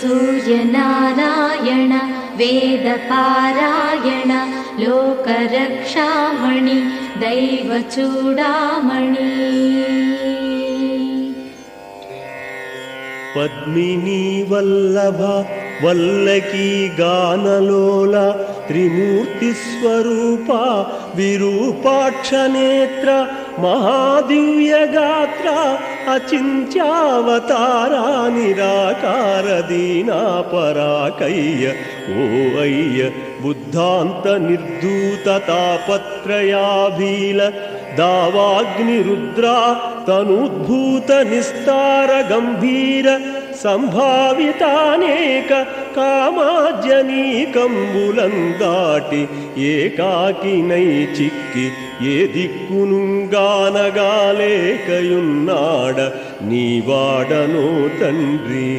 सूर्यनारायण वेदपारायण लोकरक्षामणि दैवचूडामणि पद्मिनी वल्लभ वल्लकी गानलोल त्रिमूर्तिस्वरूपा विरूपाक्षनेत्र महादिव्यगात्रा अचिन्त्यावतारा निराकारदीना पराकय्य कैय ओय्य बुद्धान्तनिर्धूततापत्रयाभि दावाग्निरुद्रा तनुद्भूतनिस्तारगम्भीर సంభావితానేక కామాజనీకంబులం దాటి ఏకాకినై చిక్కి ఏ దిక్కునుగానగాలేకయున్నాడ నీవాడనో తండ్రి.